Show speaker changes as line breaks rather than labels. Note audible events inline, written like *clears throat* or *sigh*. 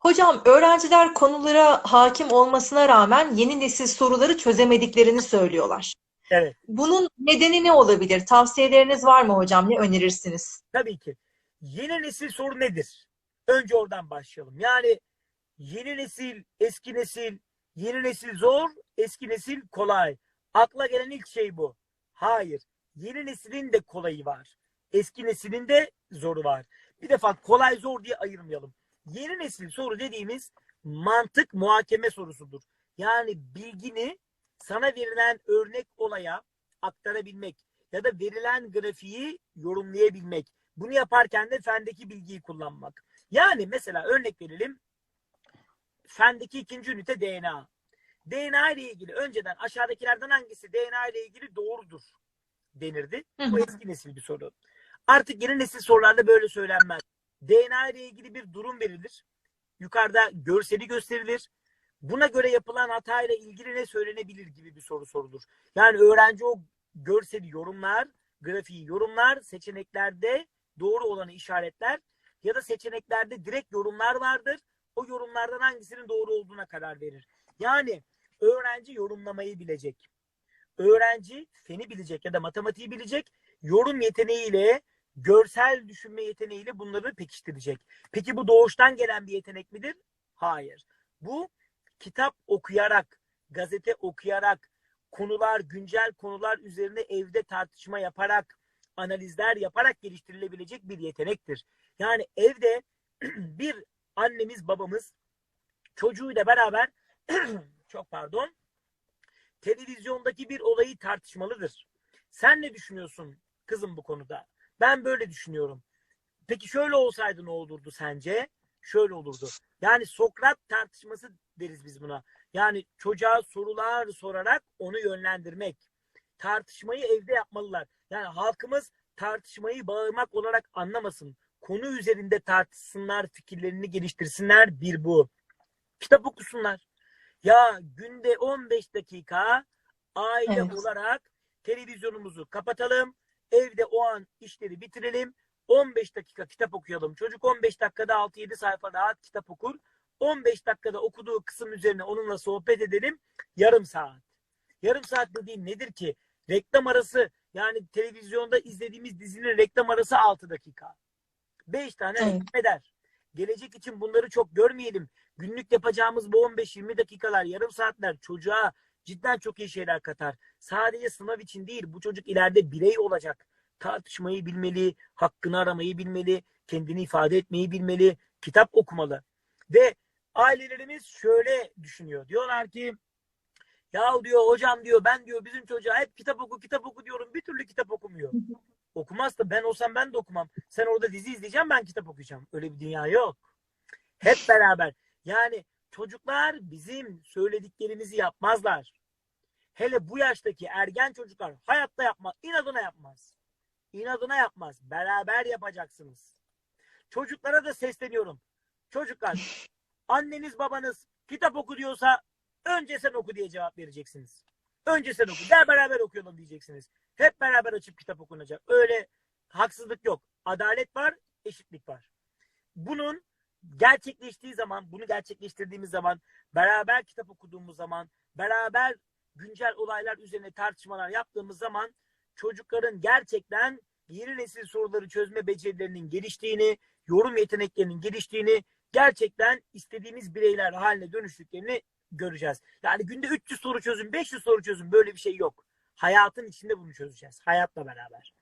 Hocam öğrenciler konulara hakim olmasına rağmen yeni nesil soruları çözemediklerini söylüyorlar.
Evet,
Bunun nedeni ne olabilir? Tavsiyeleriniz var mı hocam? Ne önerirsiniz?
tabii ki. Yeni nesil soru nedir? Önce oradan başlayalım. Yani yeni nesil, eski nesil, yeni nesil zor, eski nesil kolay. Akla gelen ilk şey bu. Hayır. Yeni neslin de kolayı var. Eski neslin de zoru var. Bir defa kolay zor diye ayırmayalım. Yeni nesil soru dediğimiz mantık muhakeme sorusudur. Yani bilgini sana verilen örnek olaya aktarabilmek ya da verilen grafiği yorumlayabilmek. Bunu yaparken de fendeki bilgiyi kullanmak. Yani mesela örnek verelim. Fendeki ikinci ünite DNA. DNA ile ilgili önceden aşağıdakilerden hangisi DNA ile ilgili doğrudur denirdi. Bu eski nesil bir soru. Artık yeni nesil sorularda böyle söylenmez. DNA ile ilgili bir durum verilir. Yukarıda görseli gösterilir. Buna göre yapılan hata ile ilgili ne söylenebilir gibi bir soru sorulur. Yani öğrenci o görseli yorumlar, grafiği yorumlar, seçeneklerde doğru olanı işaretler ya da seçeneklerde direkt yorumlar vardır. O yorumlardan hangisinin doğru olduğuna karar verir. Yani öğrenci yorumlamayı bilecek. Öğrenci feni bilecek ya da matematiği bilecek. Yorum yeteneğiyle, görsel düşünme yeteneğiyle bunları pekiştirecek. Peki bu doğuştan gelen bir yetenek midir? Hayır. Bu kitap okuyarak, gazete okuyarak, konular, güncel konular üzerine evde tartışma yaparak, analizler yaparak geliştirilebilecek bir yetenektir. Yani evde *clears throat* bir annemiz, babamız çocuğuyla beraber *clears throat* çok pardon televizyondaki bir olayı tartışmalıdır. Sen ne düşünüyorsun kızım bu konuda? Ben böyle düşünüyorum. Peki şöyle olsaydı ne olurdu sence? Şöyle olurdu. Yani Sokrat tartışması deriz biz buna. Yani çocuğa sorular sorarak onu yönlendirmek. Tartışmayı evde yapmalılar. Yani halkımız tartışmayı bağırmak olarak anlamasın. Konu üzerinde tartışsınlar, fikirlerini geliştirsinler. Bir bu. Kitap okusunlar. Ya günde 15 dakika aile
Evet.
olarak televizyonumuzu kapatalım. Evde o an işleri bitirelim. 15 dakika kitap okuyalım. Çocuk 15 dakikada 6-7 sayfa rahat kitap okur. 15 dakikada okuduğu kısım üzerine onunla sohbet edelim. Yarım saat. Yarım saat dediğin nedir ki? Reklam arası yani televizyonda izlediğimiz dizinin reklam arası 6 dakika. 5 tane
Evet.
eder. Gelecek için bunları çok görmeyelim. Günlük yapacağımız bu 15-20 dakikalar, yarım saatler çocuğa cidden çok iyi şeyler katar. Sadece sınav için değil, bu çocuk ileride birey olacak. Tartışmayı bilmeli, hakkını aramayı bilmeli, kendini ifade etmeyi bilmeli, kitap okumalı. Ve ailelerimiz şöyle düşünüyor. Diyorlar ki ya diyor hocam diyor ben diyor bizim çocuğa hep kitap oku kitap oku diyorum bir türlü kitap okumuyor. Okumaz da ben olsam ben de okumam. Sen orada dizi izleyeceğim ben kitap okuyacağım. Öyle bir dünya yok. Hep beraber. Yani çocuklar bizim söylediklerimizi yapmazlar. Hele bu yaştaki ergen çocuklar hayatta yapmaz. İnadına yapmaz. İnadına yapmaz. Beraber yapacaksınız. Çocuklara da sesleniyorum. Çocuklar *laughs* anneniz babanız kitap oku diyorsa önce sen oku diye cevap vereceksiniz. Önce sen oku. Gel beraber okuyalım diyeceksiniz. Hep beraber açıp kitap okunacak. Öyle haksızlık yok. Adalet var, eşitlik var. Bunun gerçekleştiği zaman, bunu gerçekleştirdiğimiz zaman, beraber kitap okuduğumuz zaman, beraber güncel olaylar üzerine tartışmalar yaptığımız zaman çocukların gerçekten yeni nesil soruları çözme becerilerinin geliştiğini, yorum yeteneklerinin geliştiğini, gerçekten istediğimiz bireyler haline dönüştüklerini göreceğiz. Yani günde 300 soru çözün, 500 soru çözün böyle bir şey yok. Hayatın içinde bunu çözeceğiz. Hayatla beraber.